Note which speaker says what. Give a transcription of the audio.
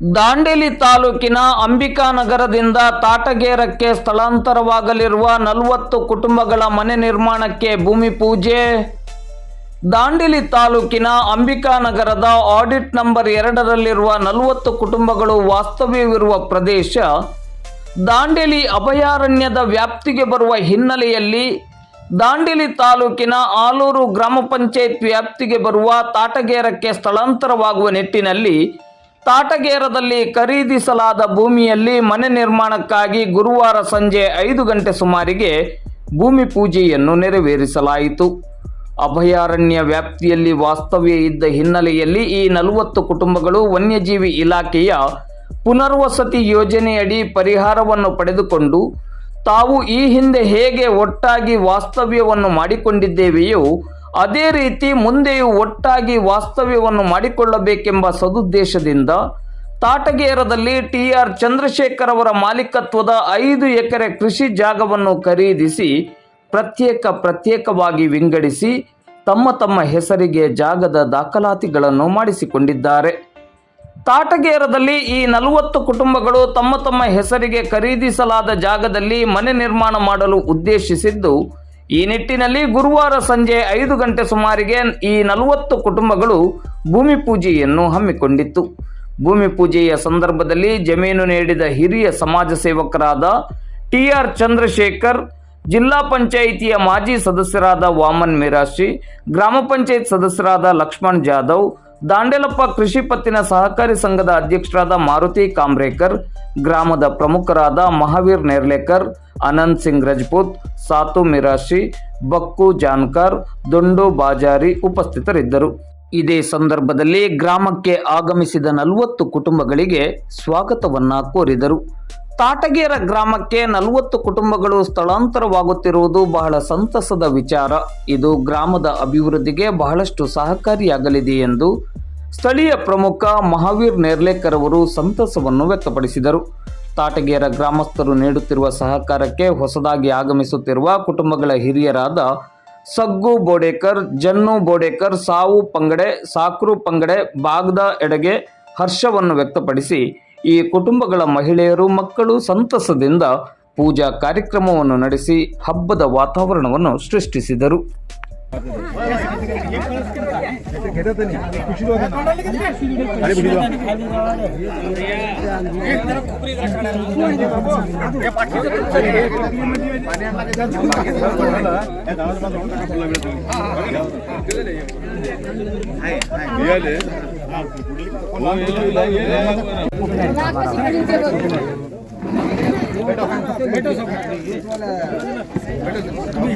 Speaker 1: ದಾಂಡೇಲಿ ತಾಲೂಕಿನ ಅಂಬಿಕಾನಗರದಿಂದ ತಾಟಗೇರಕ್ಕೆ ಸ್ಥಳಾಂತರವಾಗಲಿರುವ ನಲವತ್ತು ಕುಟುಂಬಗಳ ಮನೆ ನಿರ್ಮಾಣಕ್ಕೆ ಭೂಮಿ ಪೂಜೆ. ದಾಂಡೇಲಿ ತಾಲೂಕಿನ ಅಂಬಿಕಾನಗರದ ಆಡಿಟ್ ನಂಬರ್ ಎರಡರಲ್ಲಿರುವ ನಲವತ್ತು ಕುಟುಂಬಗಳು ವಾಸ್ತವ್ಯವಿರುವ ಪ್ರದೇಶ, ದಾಂಡೇಲಿ ಅಭಯಾರಣ್ಯದ ವ್ಯಾಪ್ತಿಗೆ ಬರುವ ಹಿನ್ನೆಲೆಯಲ್ಲಿ ದಾಂಡೇಲಿ ತಾಲೂಕಿನ ಆಲೂರು ಗ್ರಾಮ ಪಂಚಾಯತ್ ವ್ಯಾಪ್ತಿಗೆ ಬರುವ ತಾಟಗೇರಕ್ಕೆ ಸ್ಥಳಾಂತರವಾಗುವ ನಿಟ್ಟಿನಲ್ಲಿ ತಾಟಗೇರದಲ್ಲಿ ಖರೀದಿಸಲಾದ ಭೂಮಿಯಲ್ಲಿ ಮನೆ ನಿರ್ಮಾಣಕ್ಕಾಗಿ ಗುರುವಾರ ಸಂಜೆ ಐದು ಗಂಟೆ ಸುಮಾರಿಗೆ ಭೂಮಿ ಪೂಜೆಯನ್ನು ನೆರವೇರಿಸಲಾಯಿತು. ಅಭಯಾರಣ್ಯ ವ್ಯಾಪ್ತಿಯಲ್ಲಿ ವಾಸ್ತವ್ಯ ಇದ್ದ ಹಿನ್ನೆಲೆಯಲ್ಲಿ ಈ ನಲವತ್ತು ಕುಟುಂಬಗಳು ವನ್ಯಜೀವಿ ಇಲಾಖೆಯ ಪುನರ್ವಸತಿ ಯೋಜನೆಯಡಿ ಪರಿಹಾರವನ್ನು ಪಡೆದುಕೊಂಡು ತಾವು ಈ ಹಿಂದೆ ಹೇಗೆ ಒಟ್ಟಾಗಿ ವಾಸ್ತವ್ಯವನ್ನು ಮಾಡಿಕೊಂಡಿದ್ದೇವೆಯೋ ಅದೇ ರೀತಿ ಮುಂದೆಯೂ ಒಟ್ಟಾಗಿ ವಾಸ್ತವ್ಯವನ್ನು ಮಾಡಿಕೊಳ್ಳಬೇಕೆಂಬ ಸದುದ್ದೇಶದಿಂದ ತಾಟಗೇರದಲ್ಲಿ ಟಿ ಆರ್ ಚಂದ್ರಶೇಖರ್ ಅವರ ಮಾಲೀಕತ್ವದ ಐದು ಎಕರೆ ಕೃಷಿ ಜಾಗವನ್ನು ಖರೀದಿಸಿ ಪ್ರತ್ಯೇಕ ಪ್ರತ್ಯೇಕವಾಗಿ ವಿಂಗಡಿಸಿ ತಮ್ಮ ತಮ್ಮ ಹೆಸರಿಗೆ ಜಾಗದ ದಾಖಲಾತಿಗಳನ್ನು ಮಾಡಿಸಿಕೊಂಡಿದ್ದಾರೆ. ತಾಟಗೇರದಲ್ಲಿ ಈ ನಲವತ್ತು ಕುಟುಂಬಗಳು ತಮ್ಮ ತಮ್ಮ ಹೆಸರಿಗೆ ಖರೀದಿಸಲಾದ ಜಾಗದಲ್ಲಿ ಮನೆ ನಿರ್ಮಾಣ ಮಾಡಲು ಉದ್ದೇಶಿಸಿದ್ದು ಈ ನಿಟ್ಟಿನಲ್ಲಿ ಗುರುವಾರ ಸಂಜೆ ಐದು ಗಂಟೆ ಸುಮಾರಿಗೆ ಈ ನಲವತ್ತು ಕುಟುಂಬಗಳು ಭೂಮಿ ಪೂಜೆಯನ್ನು ಹಮ್ಮಿಕೊಂಡಿತ್ತು. ಭೂಮಿ ಪೂಜೆಯ ಸಂದರ್ಭದಲ್ಲಿ ಜಮೀನು ನೀಡಿದ ಹಿರಿಯ ಸಮಾಜ ಸೇವಕರಾದ ಟಿ ಆರ್ ಚಂದ್ರಶೇಖರ್, ಜಿಲ್ಲಾ ಪಂಚಾಯಿತಿಯ ಮಾಜಿ ಸದಸ್ಯರಾದ ವಾಮನ್ ಮಿರಾಶಿ ಗ್ರಾಮ ಪಂಚಾಯತ್ ಸದಸ್ಯರಾದ ಲಕ್ಷ್ಮಣ್ ಜಾಧವ್ ದಾಂಡೆಲಪ್ಪ ಕೃಷಿ ಪತ್ತಿನ ಸಹಕಾರಿ ಸಂಘದ ಅಧ್ಯಕ್ಷರಾದ ಮಾರುತಿ ಕಾಂಬ್ರೇಕರ್ ಗ್ರಾಮದ ಪ್ರಮುಖರಾದ ಮಹಾವೀರ್ ನೇರ್ಲೇಕರ್, ಅನಂತ್ ಸಿಂಗ್ ರಜಪೂತ್, ಸಾತು ಮಿರಾಶಿ, ಬಕ್ಕು ಜಾನ್ಕರ್, ದುಂಡು ಬಾಜಾರಿ ಉಪಸ್ಥಿತರಿದ್ದರು. ಇದೇ ಸಂದರ್ಭದಲ್ಲಿ ಗ್ರಾಮಕ್ಕೆ ಆಗಮಿಸಿದ ನಲವತ್ತು ಕುಟುಂಬಗಳಿಗೆ ಸ್ವಾಗತವನ್ನ ಕೋರಿದರು. ತಾಟಗೇರ ಗ್ರಾಮಕ್ಕೆ ನಲವತ್ತು ಕುಟುಂಬಗಳು ಸ್ಥಳಾಂತರವಾಗುತ್ತಿರುವುದು ಬಹಳ ಸಂತಸದ ವಿಚಾರ. ಇದು ಗ್ರಾಮದ ಅಭಿವೃದ್ಧಿಗೆ ಬಹಳಷ್ಟು ಸಹಕಾರಿಯಾಗಲಿದೆ ಎಂದು ಸ್ಥಳೀಯ ಪ್ರಮುಖ ಮಹಾವೀರ್ ನೇರ್ಲೇಕರ್ ಅವರು ಸಂತಸವನ್ನು ವ್ಯಕ್ತಪಡಿಸಿದರು. ತಾಟಗೇರ ಗ್ರಾಮಸ್ಥರು ನೀಡುತ್ತಿರುವ ಸಹಕಾರಕ್ಕೆ ಹೊಸದಾಗಿ ಆಗಮಿಸುತ್ತಿರುವ ಕುಟುಂಬಗಳ ಹಿರಿಯರಾದ ಸಗ್ಗು ಬೋಡೇಕರ್, ಜನ್ನು ಬೋಡೇಕರ್, ಸಾವು ಪಂಗಡೆ, ಸಾಕ್ರು ಪಂಗಡೆ, ಬಾಗ್ದ ಎಡೆಗೆ ಹರ್ಷವನ್ನು ವ್ಯಕ್ತಪಡಿಸಿ ಈ ಕುಟುಂಬಗಳ ಮಹಿಳೆಯರು ಮಕ್ಕಳು ಸಂತಸದಿಂದ ಪೂಜಾ ಕಾರ್ಯಕ್ರಮವನ್ನು ನಡೆಸಿ ಹಬ್ಬದ ವಾತಾವರಣವನ್ನು ಸೃಷ್ಟಿಸಿದರು. घेतात नाही खुशी अरे भेटो भेटो तुम्ही